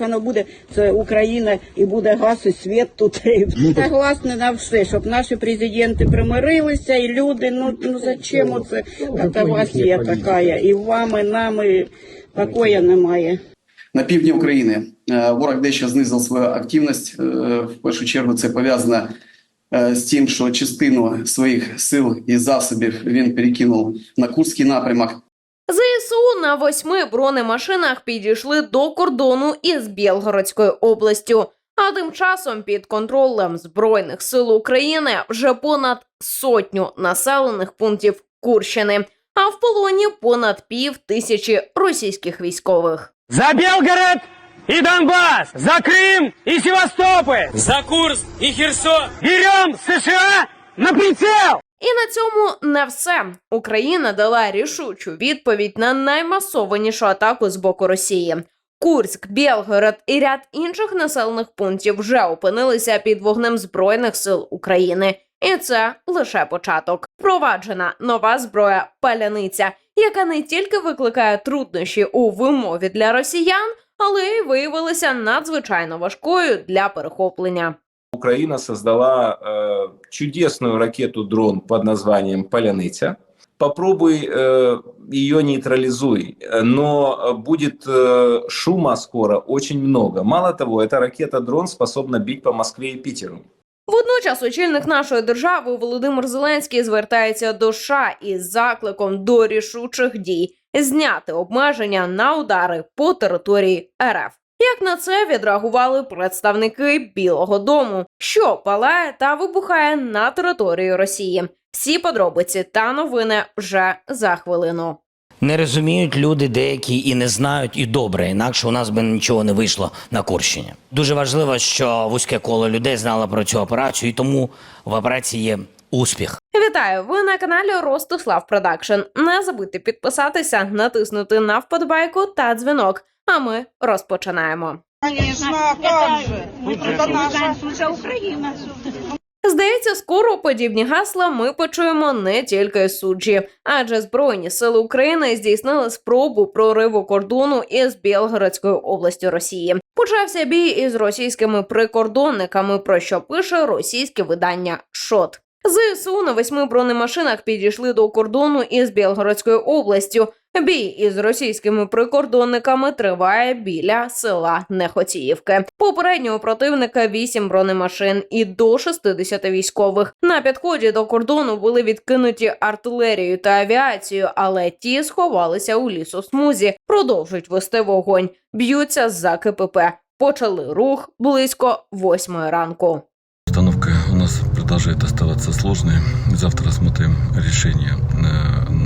Воно буде це Україна і буде газ і світ тут. Согласна на все, щоб наші президенти примирилися, і люди, ну, ну зачем оце катавасія така, і вам, і нам, і покоя немає. На півдні України е, ворог дещо знизив свою активність. Е, В першу чергу це пов'язано е, з тим, що частину своїх сил і засобів він перекинув на Курський напрямок. ЗСУ на восьми бронемашинах підійшли до кордону із Білгородською областю. А тим часом під контролем Збройних сил України вже понад сотню населених пунктів Курщини, а в полоні понад пів тисячі російських військових. За Белгород и Донбасс! За Крым и Севастополь! За Курск и Херсон! Берем США на прицел! І на цьому не все. Україна дала рішучу відповідь на наймасованішу атаку з боку Росії. Курськ, Білгород і ряд інших населених пунктів вже опинилися під вогнем збройних сил України. І це лише початок. Впроваджена нова зброя паляниця, яка не тільки викликає труднощі у вимові для росіян, але й виявилася надзвичайно важкою для перехоплення. Украина создала э, чудесную ракету-дрон под названием «Поляныця». Попробуй э, ее нейтрализуй, э, но э, будет э, шума скоро очень много. Мало того, эта ракета-дрон способна бить по Москве и Питеру. Водночас очільник нашої держави Володимир Зеленський звертається до США із закликом до рішучих дій зняти обмеження на удари по території РФ. Як на це відреагували представники Білого Дому, Що палає та вибухає на території Росії? Всі подробиці та новини вже за хвилину. Не розуміють люди деякі і не знають, і добре, інакше у нас би нічого не вийшло на Курщині. Дуже важливо, що вузьке коло людей знало про цю операцію, і тому в операції є успіх. Вітаю! Ви на каналі Ростислав Продакшн. Не забудьте підписатися, натиснути на вподобайку та дзвінок. А ми розпочинаємо. А же? Наша. Здається, скоро подібні гасла ми почуємо не тільки з суджі, адже Збройні сили України здійснили спробу прориву кордону із Білгородською областю Росії. Почався бій із російськими прикордонниками, про що пише російське видання ШОТ. ЗСУ на восьми бронемашинах підійшли до кордону із Білгородською областю. Бій із російськими прикордонниками триває біля села Нехоціївки. Попередньо у противника 8 бронемашин і до 60 військових. На підході до кордону були відкинуті артилерією та авіацією, але ті сховалися у лісосмузі, продовжують вести вогонь, б'ються за КПП. Почали рух близько восьмої ранку. Обстановка у нас продолжает оставаться сложной. Завтра рассмотрим решение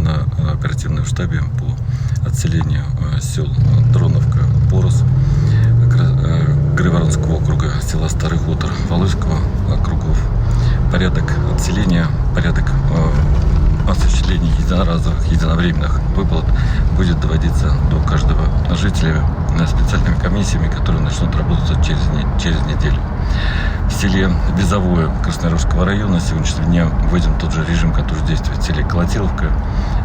на, на оперативном штабе по отселению э, сел Дроновка, Борос, Гра- э, Грайворонского округа, села Старый Хутор, Волынского округов. Порядок отселения, порядок э, осуществления единоразовых, единовременных выплат будет доводиться до каждого жителя э, специальными комиссиями, которые начнут работать через, не- через неделю. В селе Визовое Красноярского района с сегодняшнего дня вводим тот же режим, который действует в селе Колотиловка.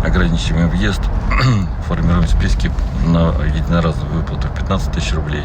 Ограничиваем въезд, формируем списки на единоразовую выплату 15 тысяч рублей.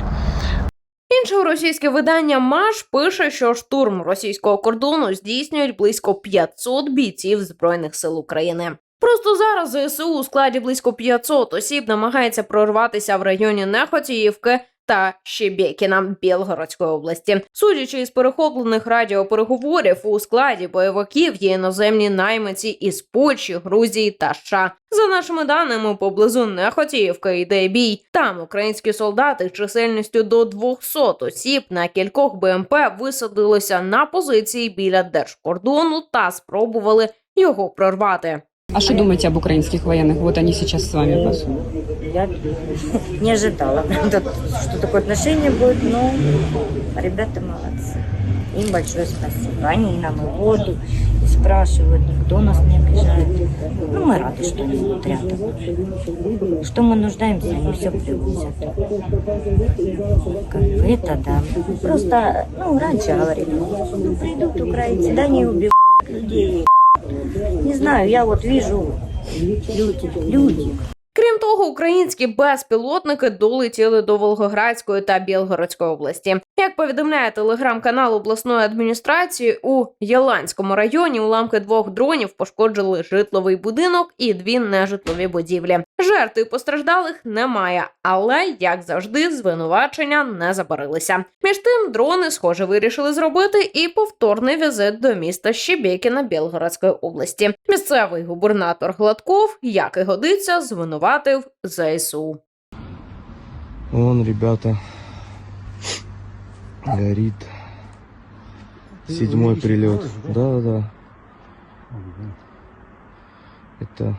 Інше російське видання МАШ пише, що штурм російського кордону здійснюють близько 500 бійців Збройних сил України. Просто зараз ЗСУ у складі близько 500 осіб намагається прорватися в районі Нехотіївки та Щебєкіна Білгородської області. Судячи із перехоплених радіопереговорів, у складі бойовиків є іноземні найманці із Польщі, Грузії та США. За нашими даними, поблизу Нехотіївки йде бій. Там українські солдати чисельністю до 200 осіб на кількох БМП висадилися на позиції біля держкордону та спробували його прорвати. А что думаете об украинских военных? Вот они сейчас с вами. вас. Я не ожидала, что такое отношение будет, но ребята молодцы. Им большое спасибо. Они нам и воду и спрашивают, никто нас не обижает. Ну, мы рады, что они вот рядом. Что мы нуждаемся, они все привозят. Как бы это да. Просто, ну, раньше говорили, ну, придут украинцы, да не убивают людей. Знаю, я вот вижу люди, люди. Того, українські безпілотники долетіли до Волгоградської та Білгородської області. Як повідомляє телеграм-канал обласної адміністрації, у Яланському районі уламки двох дронів пошкоджили житловий будинок і дві нежитлові будівлі. Жертв постраждалих немає, але як завжди, звинувачення не забарилися. Між тим, дрони, схоже, вирішили зробити і повторний візит до міста Щебекіна Білгородської області. Місцевий губернатор Гладков, як і годиться, звинуватив ЗСУ. Вон, ребята, горит. Седьмой прилет. Да-да-да. Это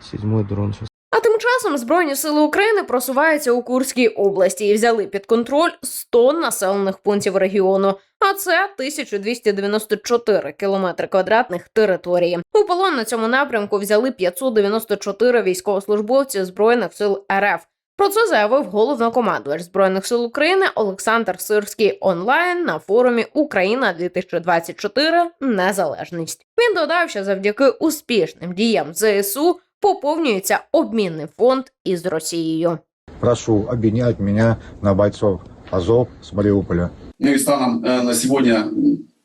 седьмой дрон сейчас. А тим часом Збройні сили України просуваються у Курській області і взяли під контроль 100 населених пунктів регіону. А це 1294 кілометри квадратних території. У полон на цьому напрямку взяли 594 військовослужбовці збройних сил РФ. Про це заявив головнокомандувач збройних сил України Олександр Сирський онлайн на форумі Україна 2024 Незалежність. Він додав, що завдяки успішним діям ЗСУ поповнюється обмінний фонд із Росією. Прошу обменять меня на бойцов Азов с Мариуполя. Ну і станом е, на сьогодні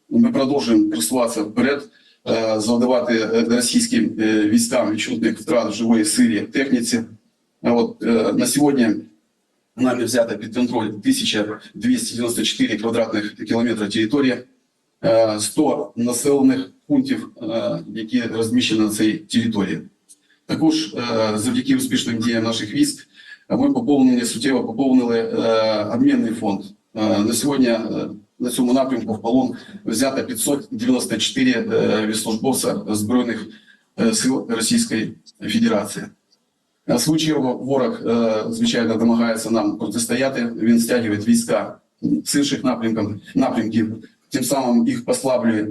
ми продовжуємо просуватися вперед, е, завдавати е, російським військам відчутних втрат живої силі, техніці. От, на сьогодні нами взято під контроль 1294 квадратних кілометри території, е, 100 населених пунктів, які розміщені на цій території. Також е, завдяки успішним діям наших військ ми поповнені суттєво поповнили е, обмінний фонд. Е, На сьогодні на цьому напрямку в полон взято 594 е, військовослужбовця збройних сил Російської Федерації. Случаєво ворог, звичайно, намагається нам протистояти. Він стягує війська з інших напрямків, напрямків, тим самим їх послаблює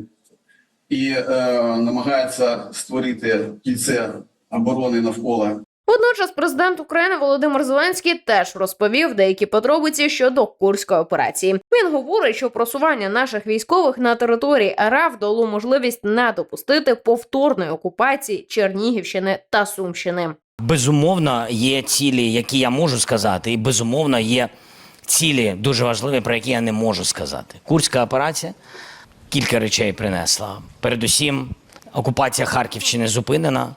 і е, намагається створити кільце оборони навколо Водночас президент України Володимир Зеленський теж розповів деякі подробиці щодо курської операції. Він говорить, що просування наших військових на території РФ дало можливість не допустити повторної окупації Чернігівщини та Сумщини. Безумовно, є цілі, які я можу сказати, і безумовно є цілі дуже важливі, про які я не можу сказати. Курська операція кілька речей принесла. Передусім, окупація Харківщини зупинена.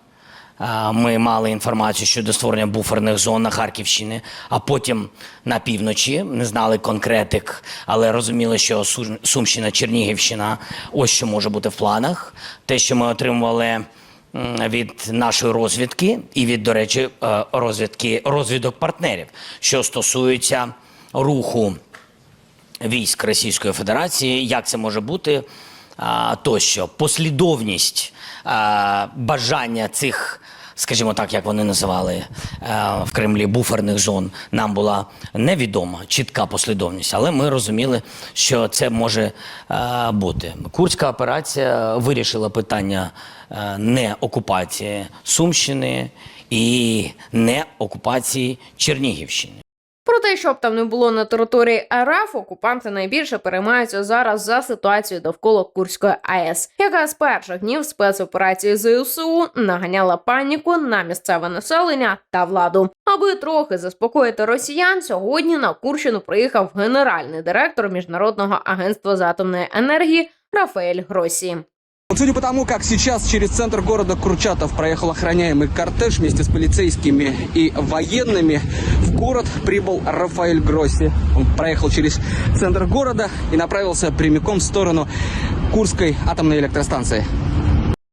Ми мали інформацію щодо створення буферних зон на Харківщині, а потім на півночі не знали конкретик, але розуміли, що Су- Сумщина, Чернігівщина ось що може бути в планах. Те, що ми отримували від нашої розвідки і від, до речі, е, розвідки розвідок партнерів, що стосується руху військ Російської Федерації, як це може бути а, тощо. Послідовність а, бажання цих, скажімо так, як вони називали а, в Кремлі буферних зон, нам була невідома чітка послідовність, але ми розуміли, що це може а, бути. Курська операція вирішила питання а, не окупації Сумщини і не окупації Чернігівщини. Про те, щоб там не було на території РФ, окупанти найбільше переймаються зараз за ситуацію довкола Курської АЕС, яка з перших днів спецоперації ЗСУ наганяла паніку на місцеве населення та владу. Аби трохи заспокоїти росіян, сьогодні на Курщину приїхав генеральний директор міжнародного агентства з атомної енергії Рафаель Гросі. Вот судя по тому, как сейчас через центр города Курчатов проехал охраняемый кортеж вместе с полицейскими и военными, в город прибыл Рафаэль Гросси. Он проехал через центр города и направился прямиком в сторону Курской атомной электростанции.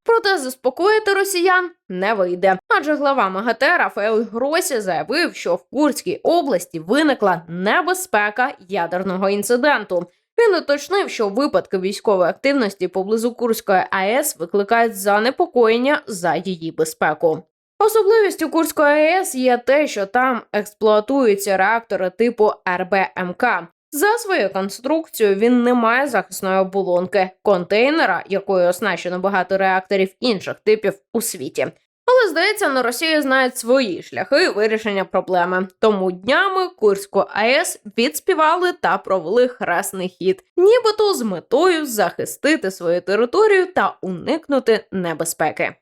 Проте заспокоїти росіян не вийде. Адже глава МАГАТЕ Рафаел Гросі заявив, що в Курській області виникла небезпека ядерного інциденту. Він уточнив, що випадки військової активності поблизу Курської АЕС викликають занепокоєння за її безпеку. Особливістю Курської АЕС є те, що там експлуатуються реактори типу РБМК. За своєю конструкцією він не має захисної оболонки контейнера, якою оснащено багато реакторів інших типів у світі. Але здається, на Росії знають свої шляхи вирішення проблеми. Тому днями Курську АЕС відспівали та провели хресний хід, нібито з метою захистити свою територію та уникнути небезпеки.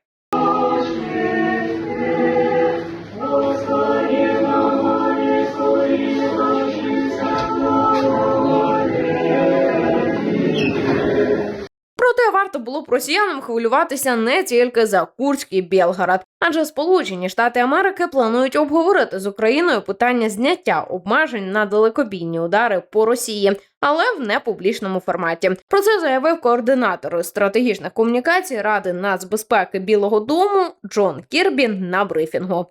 Варто було б росіянам хвилюватися не тільки за Курський Білгород, адже Сполучені Штати Америки планують обговорити з Україною питання зняття обмежень на далекобійні удари по Росії, але в непублічному форматі. Про це заявив координатор стратегічних комунікацій Ради нацбезпеки Білого Дому Джон Кірбі на брифінгу.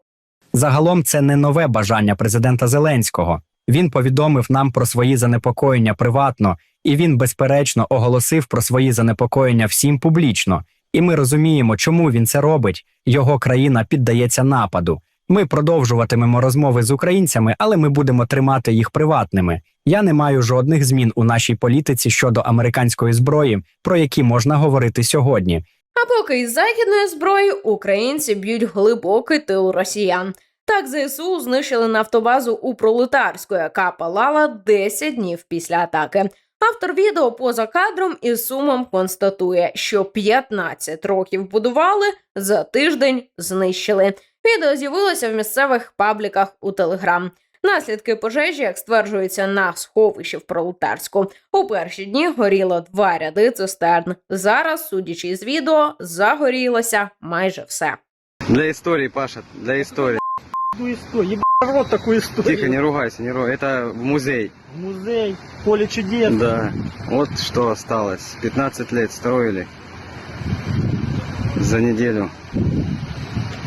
Загалом це не нове бажання президента Зеленського. Він повідомив нам про свої занепокоєння приватно, і він, безперечно, оголосив про свої занепокоєння всім публічно. І ми розуміємо, чому він це робить. Його країна піддається нападу. Ми продовжуватимемо розмови з українцями, але ми будемо тримати їх приватними. Я не маю жодних змін у нашій політиці щодо американської зброї, про які можна говорити сьогодні. А поки із західної зброї українці б'ють глибокий тил росіян. Так ЗСУ знищили нафтобазу у пролетарську, яка палала 10 днів після атаки. Автор відео поза кадром із сумом констатує, що 15 років будували, за тиждень знищили. Відео з'явилося в місцевих пабліках у Телеграм. Наслідки пожежі, як стверджується, на сховищі в Пролетарську. У перші дні горіло два ряди цистерн. Зараз, судячи з відео, загорілося майже все. Для истории, Паша, для истории. В рот такую историю. Тихо, не ругайся, не ругайся. Это в музей. Музей, поле чудес. Да. Вот что осталось. 15 лет строили. За неделю.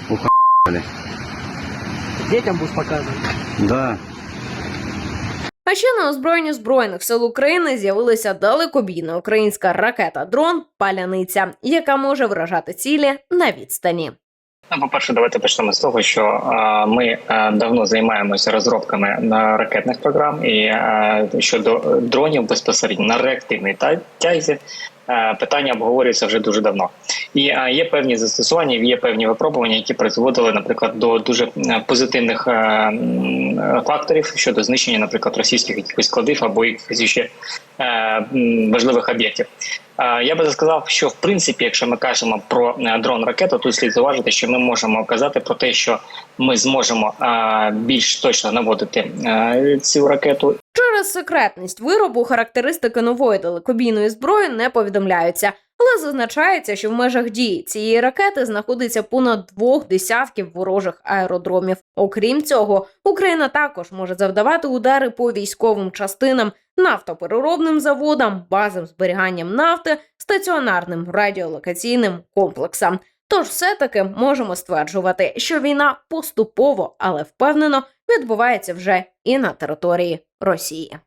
Ухали. Детям будешь показывать. Да. А ще на озброєнні збройних сил України з'явилася далекобійна українська ракета дрон Паляниця, яка може вражати цілі на відстані. Ну, по-перше, давайте почнемо з того, що е, ми е, давно займаємося розробками на ракетних програм, і е, щодо дронів безпосередньо на реактивній тайзі. Питання обговорюється вже дуже давно. І е, є певні застосування, є певні випробування, які призводили, наприклад, до дуже е, позитивних е, факторів щодо знищення, наприклад, російських якихось складів або якихось ще е, важливих об'єктів. Е, Я би сказав, що в принципі, якщо ми кажемо про е, дрон ракету, тут слід зауважити, що ми можемо казати про те, що ми зможемо е, більш точно наводити е, цю ракету Через секретність виробу характеристики нової далекобійної зброї не повідомляються, але зазначається, що в межах дії цієї ракети знаходиться понад двох десятків ворожих аеродромів. Окрім цього, Україна також може завдавати удари по військовим частинам, нафтопереробним заводам, базам зберіганням нафти, стаціонарним радіолокаційним комплексам. Тож, все таки можемо стверджувати, що війна поступово, але впевнено відбувається вже і на території Росії.